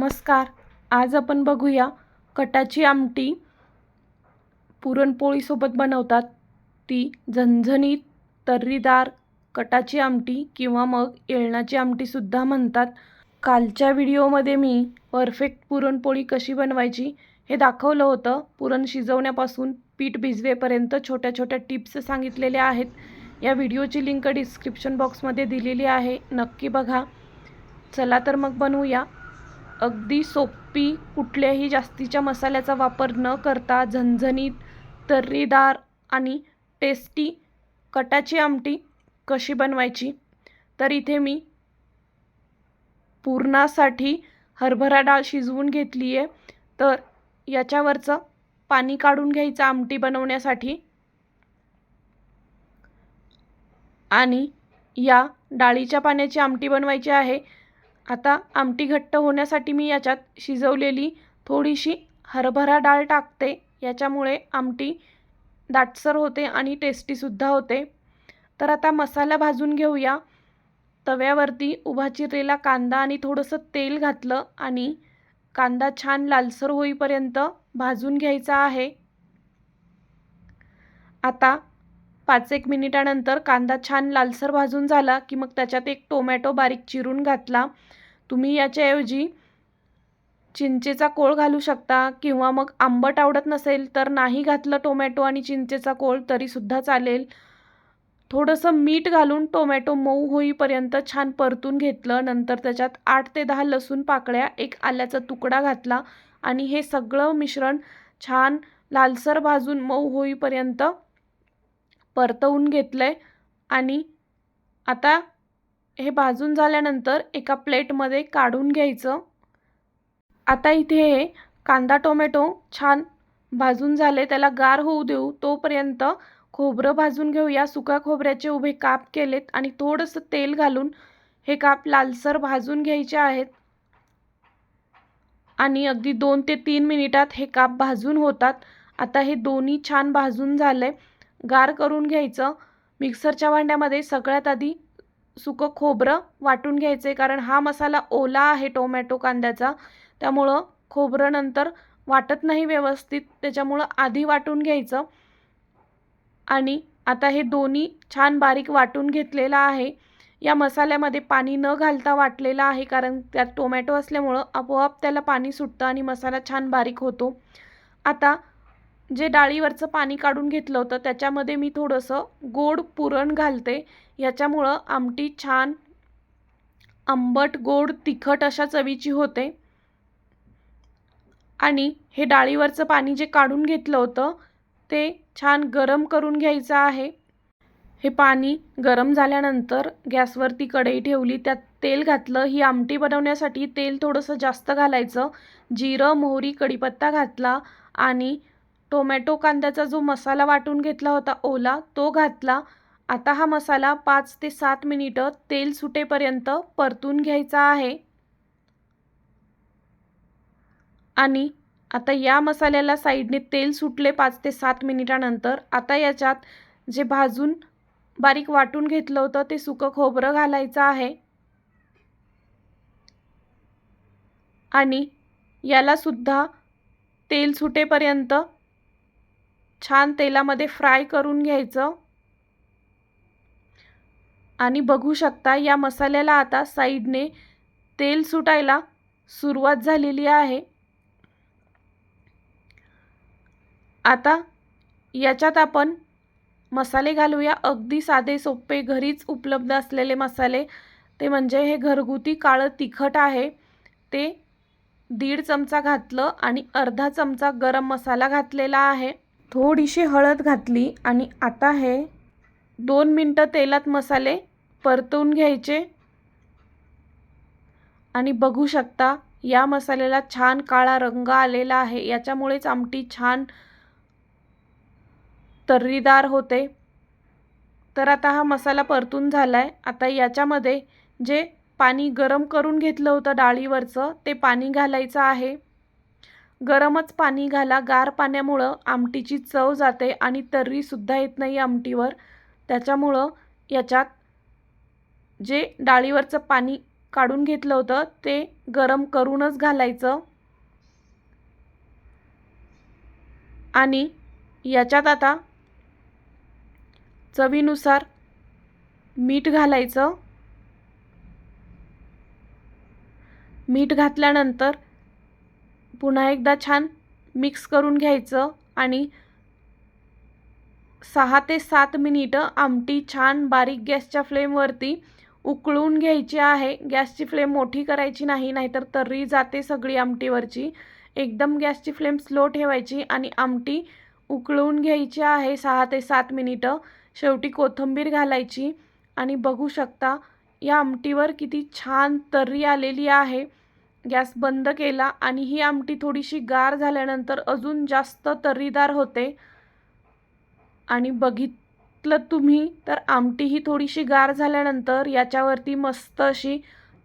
नमस्कार. आज आपण बघूया कटाची आमटी पुरणपोळीसोबत बनवतात. ती झणझणीत तर्रीदार कटाची आमटी किंवा मग येळणाची आमटीसुद्धा म्हणतात. कालच्या व्हिडिओमध्ये मी परफेक्ट पुरणपोळी कशी बनवायची हे दाखवलं होतं. पुरण शिजवण्यापासून पीठ भिजवेपर्यंत छोट्या छोट्या टिप्स सांगितलेल्या आहेत. या व्हिडिओची लिंक डिस्क्रिप्शन बॉक्समध्ये दिलेली आहे. नक्की बघा. चला तर मग बनवूया. अगदी सोपी कुठल्याही जास्तीच्या मसाल्याचा वापर न करता झणझणीत तर्रीदार आणि टेस्टी कटाची आमटी कशी बनवायची? तर इथे मी पुरणासाठी हरभरा डाळ शिजवून घेतली आहे तर याच्यावरचं पाणी काढून घ्यायचं आमटी बनवण्यासाठी. आणि या डाळीच्या पाण्याची आमटी बनवायची आहे. आता आमटी घट्ट होण्यासाठी मी याच्यात शिजवलेली थोडीशी हरभरा डाळ टाकते. याच्यामुळे आमटी दाटसर होते आणि टेस्टीसुद्धा होते. तर आता मसाला भाजून घेऊया. तव्यावरती उभा चिरलेला कांदा आणि थोडंसं तेल घातलं आणि कांदा छान लालसर होईपर्यंत भाजून घ्यायचा आहे. आता पाच एक मिनिटानंतर कांदा छान लालसर भाजून झाला की मग त्याच्यात एक टोमॅटो बारीक चिरून घातला. तुम्ही याच्याऐवजी चिंचेचा कोळ घालू शकता किंवा मग आंबट आवडत नसेल तर नाही घातलं टोमॅटो आणि चिंचेचा कोळ तरीसुद्धा चालेल. थोडंसं मीठ घालून टोमॅटो मऊ होईपर्यंत छान परतून घेतलं. नंतर त्याच्यात आठ ते दहा लसूण पाकळ्या एक आल्याचा तुकडा घातला आणि हे सगळं मिश्रण छान लालसर भाजून मऊ होईपर्यंत परतवून घेतलं आहे आणि आता हे भाजून झाल्यानंतर एका प्लेटमध्ये काढून घ्यायचं. आता इथे हे कांदा टोमॅटो छान भाजून झाले त्याला गार होऊ देऊ तोपर्यंत खोबरं भाजून घेऊया. सुका खोबऱ्याचे उभे काप केलेत आणि थोडंसं तेल घालून हे काप लालसर भाजून घ्यायचे आहेत. आणि अगदी दोन ते तीन मिनिटात हे काप भाजून होतात. आता हे दोन्ही छान भाजून झाले गार करून घ्यायचं. मिक्सरच्या भांड्यामध्ये सगळ्यात आधी सुकं खोबरं वाटून घ्यायचं आहे कारण हा मसाला ओला आहे टोमॅटो कांद्याचा. त्यामुळं खोबरं नंतर वाटत नाही व्यवस्थित त्याच्यामुळं आधी वाटून घ्यायचं. आणि आता हे दोन्ही छान बारीक वाटून घेतलेलं आहे. या मसाल्यामध्ये पाणी न घालता वाटलेलं आहे कारण त्यात टोमॅटो असल्यामुळं आपोआप त्याला पाणी सुटतं आणि मसाला छान बारीक होतो. आता जे डाळीवरचं पाणी काढून घेतलं होतं त्याच्यामध्ये मी थोडंसं गोड पुरण घालते. याच्यामुळं आमटी छान आंबट गोड तिखट अशा चवीची होते. आणि हे डाळीवरचं पाणी जे काढून घेतलं होतं ते छान गरम करून घ्यायचं आहे. हे पाणी गरम झाल्यानंतर गॅसवरती कढई ठेवली त्यात तेल घातलं. ही आमटी बनवण्यासाठी तेल थोडंसं जास्त घालायचं. जिरं मोहरी कढीपत्ता घातला आणि टोमॅटो कांद्याचा जो मसाला वाटून घेतला होता ओला तो घातला. आता हा मसाला पाच ते सात मिनिटं तेल सुटेपर्यंत परतून घ्यायचा आहे. आणि आता या मसाल्याला साईडने तेल सुटले पाच ते सात मिनिटानंतर आता याच्यात जे भाजून बारीक वाटून घेतलं होतं ते सुकं खोबरं घालायचं आहे. आणि यालासुद्धा तेल सुटेपर्यंत छान तेलामध्ये फ्राय करून घ्यायचं. आणि बघू शकता या मसाल्याला आता साईडने तेल सुटायला सुरुवात झालेली आहे. आता याच्यात आपण मसाले घालूया. अगदी साधे सोपे घरीच उपलब्ध असलेले मसाले. ते म्हणजे हे घरगुती काळं तिखट आहे. ते दीड चमचा घातलं आणि अर्धा चमचा गरम मसाला घातलेला आहे. थोडीशी हळद घातली आणि आता हे दोन मिनटं तेलात मसाले परतवून घ्यायचे. आणि बघू शकता या मसाल्याला छान काळा रंग आलेला आहे. याच्यामुळेच आमटी छान तर्रीदार होते. तर आता हा मसाला परतून झाला आहे आता याच्यामध्ये जे पाणी गरम करून घेतलं होतं डाळीवरचं ते पाणी घालायचं आहे. गरमच पाणी घाला. गार पाण्यामुळं आमटीची चव जाते आणि तर्रीसुद्धा येत नाही आमटीवर. त्याच्यामुळं याच्यात जे डाळीवरचं पाणी काढून घेतलं होतं ते गरम करूनच घालायचं. आणि याच्यात आता चवीनुसार मीठ घालायचं. मीठ घातल्यानंतर पुन्हा एकदा छान मिक्स करून घ्यायचं आणि सहा ते सात मिनिटं आमटी छान बारीक गॅसच्या फ्लेमवरती उकळून घ्यायची आहे. गॅसची फ्लेम मोठी करायची नाही नाहीतर तर्री जाते सगळी आमटीवरची. एकदम गॅसची फ्लेम स्लो ठेवायची आणि आमटी उकळून घ्यायची आहे सहा ते सात मिनिटं. शेवटी कोथिंबीर घालायची आणि बघू शकता या आमटीवर किती छान तर्री आलेली आहे. गॅस बंद केला आणि ही आमटी थोडीशी गार झाल्यानंतर अजून जास्त तर्रीदार होते. आणि बघितलं तुम्ही तर आमटी ही थोडीशी गार झाल्यानंतर याच्यावरती मस्त अशी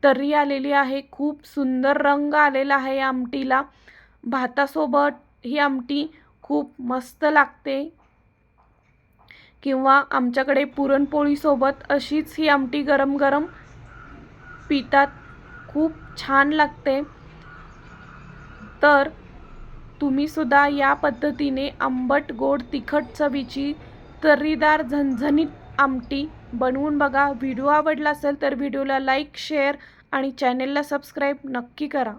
तर्री आलेली आहे. खूप सुंदर रंग आलेला आहे या आमटीला. भातासोबत ही आमटी खूप मस्त लागते. किंवा आमच्याकडे पुरणपोळीसोबत अशीच ही आमटी गरम गरम पितात. खूप छान लागते. तर तुम्हीसुद्धा या पद्धतीने आंबट गोड तिखट चवीची तर्रीदार झणझणीत आमटी बनवून बघा. व्हिडिओ आवडला असेल तर व्हिडिओला लाईक शेअर आणि चॅनेलला सबस्क्राईब नक्की करा.